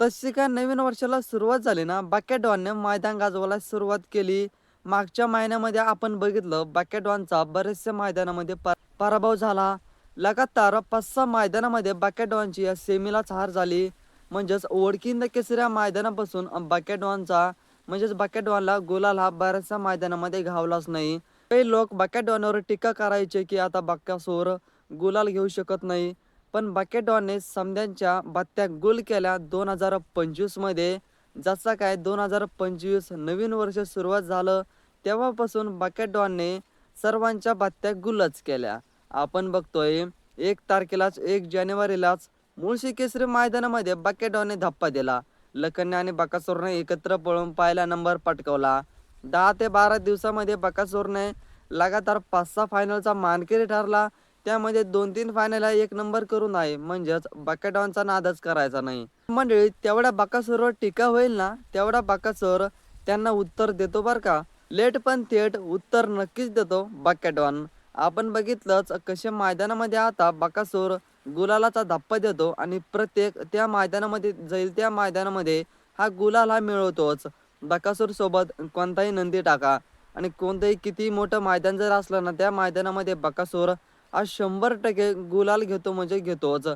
तशी काय नवीन वर्षाला सुरुवात झाली ना? बाकेडॉनने मैदान गाजवायला सुरुवात केली. मागच्या महिन्यामध्ये आपण बघितलं बाकेडॉनचा बरेचशा मैदानामध्ये प- पराभव झाला. लगातार पाच सहा मैदानामध्ये बाकेडॉनची या सेमीलाच हार झाली. म्हणजेच ओळखींद केसऱ्या मैदानापासून बाकेडॉनचा म्हणजेच बाकेडॉनला गुलाल हा बऱ्याचशा मैदानामध्ये घावलाच नाही. काही लोक बाकेडॉनवर टीका करायचे की आता बाक्यासोर गुलाल घेऊ शकत नाही. पण बकेटॉनने सामन्यांच्या बात्या गुल केल्या दोन हजार पंचवीसमध्ये जसा काय दोन हजार पंचवीस नवीन वर्ष सुरुवात झालं तेव्हापासून बकेटॉनने सर्वांच्या बात्या गुलच केल्या. आपण बघतोय एक तारखेलाच एक जानेवारीलाच मुळशी केसरी मैदानामध्ये बकेटॉनने धप्पा दिला. लखनने आणि बकासूरने एकत्र पळून पहिला नंबर पटकवला. दहा ते बारा दिवसामध्ये बकासूरने लगातार पाच सहा फायनलचा मानकरी ठरला. त्यामध्ये दोन तीन फायनल एक नंबर करून आहे. म्हणजेच बाकाडॉनचा नादच करायचा नाही. मंडळी तेवढ्या बाकासूरवर टीका होईल ना तेवढा बाकासोर त्यांना उत्तर देतो बरं का. लेट पण थेट उत्तर नक्कीच देतो बाकाडॉन. आपण बघितलंच कसे मैदानामध्ये आता बाकासोर गुलालाचा धप्पा देतो आणि प्रत्येक त्या मैदानामध्ये जाईल त्या मैदानामध्ये हा गुलाल हा मिळवतोच. बकासूर सोबत कोणताही नंदी टाका. आणि कोणतंही किती मोठं मैदान जर असलं ना त्या मैदानामध्ये बकासूर आज शंभर टक्के गुलाल घेतो म्हणजे घेतोच.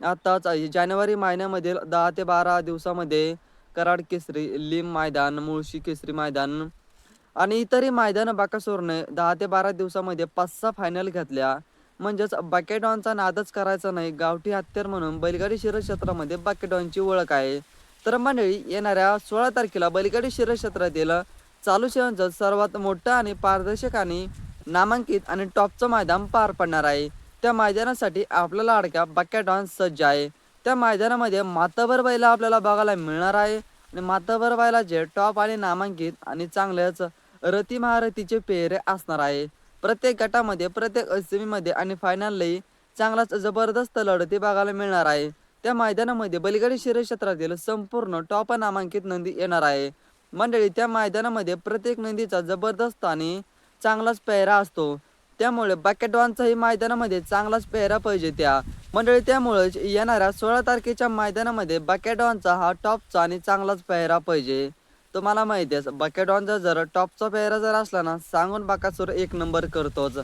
आताच जानेवारी महिन्यामधील दहा ते बारा दिवसामध्ये कराड केसरी लिम मैदान मुळशी केसरी मैदान आणि इतरही मैदान बाकासोरने दहा ते बारा दिवसामध्ये पाच सहा फायनल घेतल्या. म्हणजेच बाकेडॉनचा नादच करायचा नाही गावठी हत्यार म्हणून बैलगाडी शिरक्षेत्रामध्ये क्षेत्रामध्ये बाकेडॉनची ओळख आहे. तर मंडळी येणाऱ्या सोळा तारखेला बैलगाडी शिरक्षेत्रातील चालू सेवांचं सर्वात मोठं आणि पारदर्शक आणि नामांकित आणि टॉपचं मैदान पार पडणार आहे. त्या मैदानासाठी आपला लाडका बॅकेडॉन सज्ज आहे. त्या मैदानामध्ये माताभर बैला आपल्याला बघायला मिळणार आहे. आणि माताभर बैलाचे टॉप आणि नामांकित आणि चांगल्याच रती महारथीचे पेहरे असणार आहे. प्रत्येक गटामध्ये प्रत्येक सेमीमध्ये आणि फायनललाही चांगलाच जबरदस्त लढती बघायला मिळणार आहे. त्या मैदानामध्ये बलगडी शिरे क्षेत्रातील संपूर्ण टॉप नामांकित नंदी येणार आहे. मंडळी त्या मैदानामध्ये प्रत्येक नंदीचा जबरदस्त आणि चांगलाच पेहरा असतो. त्यामुळे बॅकेटॉनचाही मैदानामध्ये चांगलाच पेहरा पाहिजे त्या. मंडळी त्यामुळेच येणाऱ्या सोळा तारखेच्या मैदानामध्ये बॅकेडॉनचा हा टॉपचा आणि चांगलाच पेहरा पाहिजे. तुम्हाला माहिती आहे बकेटॉनचा जर टॉपचा पेहरा जर असला ना सांगून बाकासूर एक नंबर करतोच.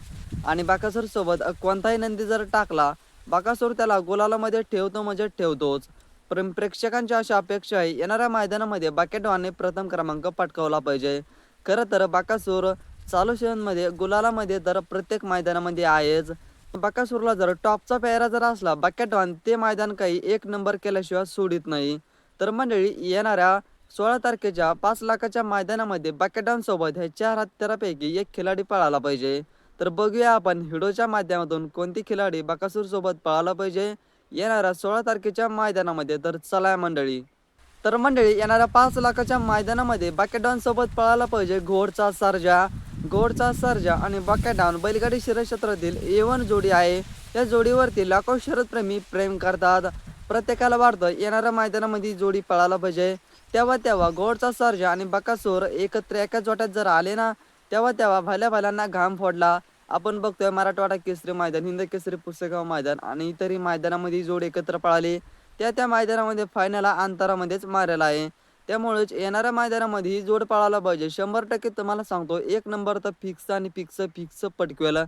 आणि बाकासूर सोबत कोणताही नंदी जर टाकला बाकासूर त्याला गुलालामध्ये ठेवतो म्हणजे ठेवतोच. प्रेम प्रेक्षकांची अशा अपेक्षा आहे येणाऱ्या मैदानामध्ये बाकेटॉनने प्रथम क्रमांक पटकावला पाहिजे. खरं तर बाकासूर चालू मध्ये गुलालामध्ये तर प्रत्येक मैदानामध्ये आहेच. बकासूरला जर टॉपचा पेहरा जर असला बकेटवान ते मैदान काही एक नंबर केल्याशिवाय सोडित नाही. तर मंडळी येणाऱ्या सोळा तारखेच्या पाच लाखाच्या मैदानामध्ये बकेटांसोबत ह्या चार हत्यारापैकी एक खिलाडी पळाला पाहिजे. तर बघूया आपण हिडोच्या माध्यमातून कोणती खिलाडी बकासूरसोबत पळाला पाहिजे. येणाऱ्या सोळा तारखेच्या मैदानामध्ये तर चला मंडळी. तर मंडळी येणाऱ्या पाच लाखाच्या मैदानामध्ये बाकेडॉन सोबत पळायला पाहिजे घोडचा सर्जा. गोडचा सर्जा आणि बाकेडॉन बैलगाडी शिरक्षेत्रातील एवन जोडी आहे. या जोडीवरती लाखो शरदप्रेमी प्रेम करतात. प्रत्येकाला वाटतं येणाऱ्या मैदानामध्ये जोडी पळायला पाहिजे. तेव्हा तेव्हा गोडचा सर्जा आणि बकासूर एकत्र एका जोट्यात जर आले ना तेव्हा तेव्हा भल्या भल्यांना घाम फोडला. आपण बघतोय मराठवाडा केसरी मैदान हिंद केसरी पुस्तकाव मैदान आणि इतरही मैदानामध्ये ही जोड एकत्र पळाली. त्या त्या मैदानामध्ये फायनल अंतरामध्येच मारलेला आहे. त्यामुळेच येणाऱ्या मैदानामध्ये ही जोड पळायला पाहिजे. शंभर टक्के तुम्हाला सांगतो एक नंबर तर फिक्स आणि फिक्स फिक्स पटकवेल.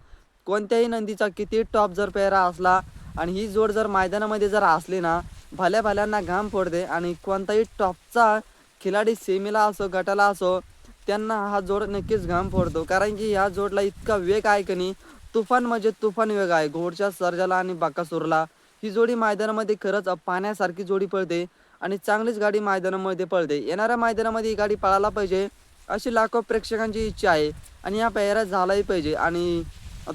कोणत्याही नंदीचा किती टॉप जर पेहरा असला आणि ही जोड जर मैदानामध्ये जर असली ना भल्या भल्यांना घाम फोडते आणि कोणताही टॉपचा खिलाडी सेमीला असो गटाला असो त्यांना हा जोड नक्कीच घाम फोडतो. कारण की ह्या जोडला इतका वेग आहे की नाही तुफान म्हणजे तुफान वेग आहे. घोडच्या सर्जाला आणि बाकासूरला ही जोडी मैदानामध्ये खरंच पाण्यासारखी जोडी पळते. आणि चांगलीच गाडी मैदानामध्ये पळते. येणाऱ्या मैदानामध्ये ही गाडी पळायला पाहिजे अशी लाखो प्रेक्षकांची इच्छा आहे आणि हा पेहरा झालाही पाहिजे. आणि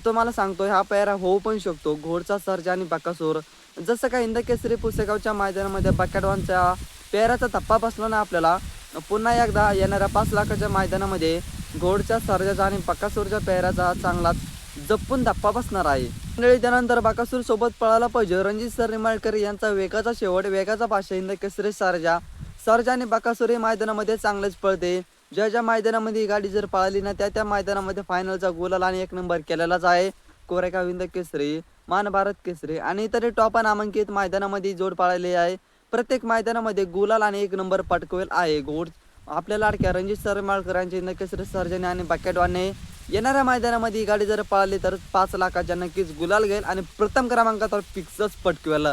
तो मला सांगतो हा पेहरा होऊ पण शकतो. घोडचा सर्जा आणि बकासूर. जसं का इंद केसरी पुसेगावच्या मैदानामध्ये बॅकेडॉनच्या पेहराचा धप्पा बसला ना आपल्याला पुन्हा एकदा येणाऱ्या पाच लाखाच्या मैदानामध्ये घोडच्या सर्जाचा आणि बकासूरच्या पेहराचा चांगलाच जपून धप्पा बसणार आहे. मंडळी त्यानंतर बाकासूर सोबत पळायला पाहिजे रणजित सर निमाळकर यांचा वेगाचा शेवट वेगाचा पाशा हिंद केसरी सर्जा. सर्जा आणि बाकासूर हे मैदानामध्ये चांगलेच पळते. ज्या ज्या मैदानामध्ये ही गाडी जर पळाली ना त्या त्या मैदानामध्ये फायनलचा गोलाला आणि एक नंबर केलेलाच आहे. कोरेगाविंद केसरी मान भारत केसरी आणि इतर टॉप नामांकित मैदानामध्ये जोड पळाली आहे. प्रत्येक मैदानामध्ये गुलाल आणि एक नंबर पटकवेल आहे. गोड आपल्या लाडक्या रणजित सरमाळकर यांचे नकेश्वर सर्जने आणि बकेटवाने येणाऱ्या मैदानामध्ये ही गाडी जर पळाली तर पाच लाखाच्या नक्कीच गुलाल घेईल आणि प्रथम क्रमांकावर फिक्सच पटकवेल.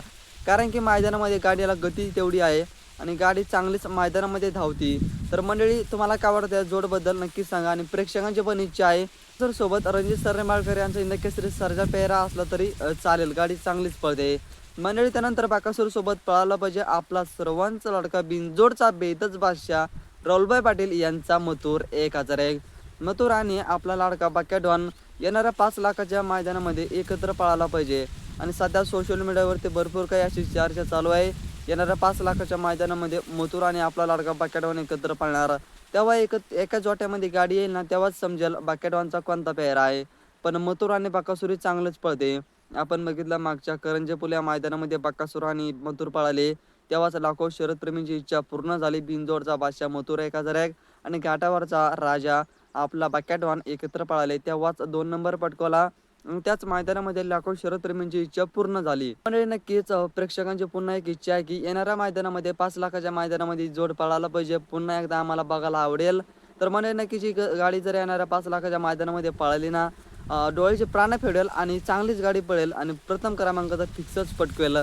कारण की मैदानामध्ये गाडीला गती तेवढी आहे आणि गाडी चांगलीच मैदानामध्ये धावती. तर मंडळी तुम्हाला काय वाटतं या जोडबद्दल नक्कीच सांगा आणि प्रेक्षकांची पण इच्छा आहे. तर सोबत रणजित सरनेमाळकर यांचा इंदकेसरी सर्जा पेहरा असला तरी चालेल. गाडी चांगलीच पळते. मंडळी त्यानंतर बाकासूर सोबत पळाला पाहिजे आपला सर्वांचा लडका बिनजोडचा बेतच बादशाह राहुलभाई पाटील यांचा मथुर एक हजार एक. मथुर आणि आपला लाडका बाक्या डॉन येणाऱ्या पाच लाखाच्या मैदानामध्ये एकत्र पळाला पाहिजे. आणि सध्या सोशल मीडियावरती भरपूर काही अशी चर्चा चालू आहे. येणाऱ्या पाच लाखाच्या मैदानामध्ये मथुर आणि आपला लाडका बाक्याडॉन एकत्र पळणार. तेव्हा एक एका जोट्यामध्ये गाडी येईल ना तेव्हाच समजेल बाक्याडॉनचा कोणता पेहरा आहे. पण मथुर आणि बाकासुरी चांगलंच पळते. आपण बघितलं मागच्या करंजेपुल या मैदानामध्ये बाकासुर आणि मथुर पळाले. तेव्हाच लाखो शरदप्रेमींची इच्छा पूर्ण झाली. बिनजोडचा बादशाह मथुर एक हजार एक आणि घाटावरचा राजा. आपला बाकॅटवान एकत्र पळाले. तेव्हाच दोन नंबर पटकवला. त्याच मैदानामध्ये लाखो शरदप्रेमींची इच्छा पूर्ण झाली. पण नक्कीच प्रेक्षकांची पुन्हा एक इच्छा आहे की येणाऱ्या मैदानामध्ये पाच लाखाच्या मैदानामध्ये जोड पळायला पाहिजे. पुन्हा एकदा आम्हाला बघायला आवडेल. तर म्हणे नक्कीच ही गाडी जर येणाऱ्या पाच लाखाच्या मैदानामध्ये पळाली ना डोळ्याचे प्राण फेडेल आणि चांगलीच गाडी पळेल आणि प्रथम क्रमांकाचा फिक्सच पटकवेल.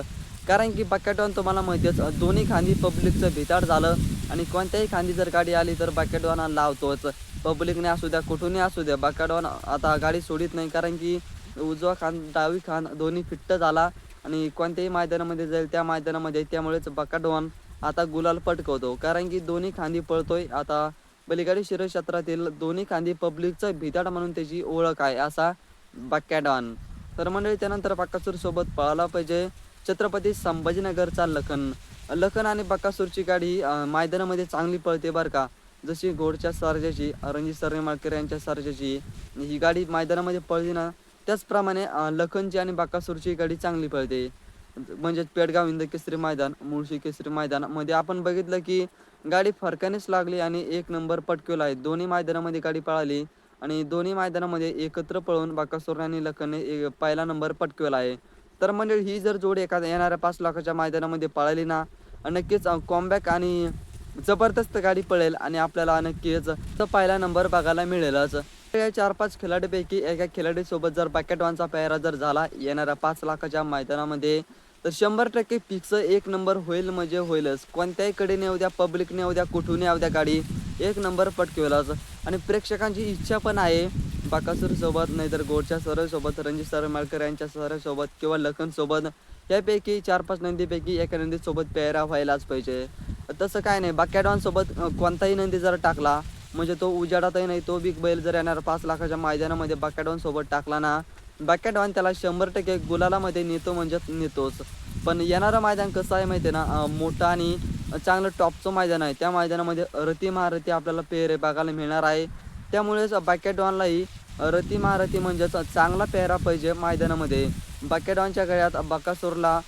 कारण की बकेटॉन तुम्हाला माहितीच दोन्ही खांदी पब्लिकचं भिताड झालं आणि कोणत्याही खांदी जर गाडी आली तर बकेटॉन लावतोच. पब्लिकने असू द्या कुठूनही असू द्या बकेटॉन आता गाडी सोडित नाही कारण की उजवा खान डावी खान दोन्ही फिट्ट झाला आणि कोणत्याही मैदानामध्ये जाईल त्या मैदानामध्ये त्यामुळेच बकाडवान आता गुलाल पटकवतो. कारण की दोन्ही खांदी पळतोय आता बलिगाडी शिरक्षेत्रातील दोन्ही खांदी पब्लिकचं भिताड म्हणून त्याची ओळख आहे असा बकॅडॉन तर मंडळी त्यानंतर बकासूर सोबत पळाला पाहिजे. छत्रपती संभाजीनगरचा लखन. लखन आणि बकासूरची गाडी मैदानामध्ये चांगली पळते बरं का. जशी घोडच्या सर्जाची रणजित सरनेमाळकर यांच्या सर्जाची ही गाडी मैदानामध्ये पळली ना त्याचप्रमाणे लखनची आणि बाकासूरची गाडी चांगली पळते. म्हणजेच पेडगाव इंद केसरी मैदान मुळशी केसरी मैदानमध्ये आपण बघितलं की गाडी फरकानेच लागली आणि एक नंबर पटकवला आहे. दोन्ही मैदानामध्ये गाडी पळाली आणि दोन्ही मैदानामध्ये एकत्र पळून बाकासूर आणि लखनने पहिला नंबर पटकवला आहे. तर म्हणजे ही जर जोडी एखाद्या येणाऱ्या पाच लाखाच्या मैदानामध्ये पळाली ना नक्कीच कॉमबॅक आणि जबरदस्त गाडी पळेल आणि आपल्याला नक्कीच तर पहिला नंबर बघायला मिळेलच. या चार पाच खेळाडूपैकी एका खेळाडूसोबत जर बॅकेटवानचा पेहरा जर झाला येणाऱ्या पाच लाखाच्या मैदानामध्ये तर शंभर टक्के फिक्स एक नंबर होईल म्हणजे होईलच. कोणत्याही कडे येऊ द्या पब्लिक कुठून येऊ द्या गाडी एक नंबर पटकवेलच. आणि प्रेक्षकांची इच्छा पण आहे बाकासूर सोबत नाहीतर गोडच्या सर सोबत रणजित सर मळकर यांच्या सर सोबत किंवा लखन सोबत यापैकी चार पाच नंदीपैकी एका नंदीसोबत पेहरा व्हायलाच पाहिजे. तसं काय नाही बाक्याडॉन कोणताही नंदी जर टाकला म्हणजे तो उजाडातही नाही तो बिग बैल जर येणार पाच लाखाच्या मैदानामध्ये बाक्याडॉन सोबत टाकला ना बाक्याडॉन त्याला शंभर टक्के गुलालामध्ये नेतो म्हणजेच नेतोच. पण येणारं मैदान कसं आहे माहिती आहे ना मोठं आणि चांगलं टॉपचं मैदान आहे. त्या मैदानामध्ये रती महारथी आपल्याला पेहरे बघायला मिळणार आहे. त्यामुळेच बाक्याडॉनलाही रती महारथी म्हणजेच चांगला पेहरा पाहिजे मैदानामध्ये. बाक्याडॉनच्या गळ्यात बकासूरला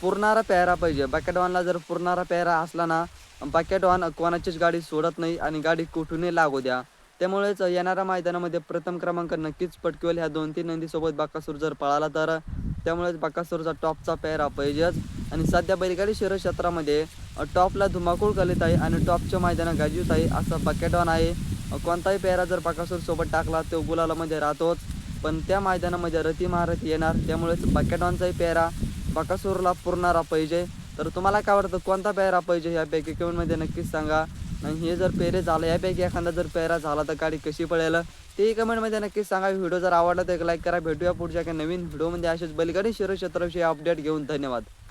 पुरणारा पेहरा पाहिजे. बाक्याडॉनला जर पुरणारा पेहरा असला ना बाक्याडॉन कोणाचीच गाडी सोडत नाही आणि गाडी कुठूनही लागू द्या. त्यामुळेच येणाऱ्या मैदानामध्ये प्रथम क्रमांक नक्कीच पटकवेल. ह्या दोन तीन नंदीसोबत बाकासूर जर पळाला तर त्यामुळेच बाकासूरचा टॉपचा पेहरा पाहिजेच. आणि सध्या बैलगाडी शहर क्षेत्रामध्ये टॉपला धुमाकूळ घालत आहे आणि टॉपच्या मैदानात गाजीत आहे असं बकेटॉन आहे. कोणताही पेहरा जर पाकासूर सोबत टाकला तो गुलालामध्ये राहतोच. पण त्या मैदानामध्ये रती महारथी येणार त्यामुळेच बकेटॉनचाही पेहरा बकासूरला पुरणारा पाहिजे. तर तुम्हाला काय वाटतं कोणता पेहरा पाहिजे यापैकी? कमेंटमध्ये नक्कीच सांगा. आणि हे जर पेरे झालं यापैकी एखादा जर पेहरा झाला तर गाडी कशी पळेल? तेही कमेंटमध्ये नक्कीच सांगा. व्हिडिओ जर आवडला तर एक लाईक करा. भेटूया पुढच्या एका नवीन व्हिडिओमध्ये. असेच बैलगाडी शिरो क्षेत्राविषयी अपडेट घेऊन धन्यवाद.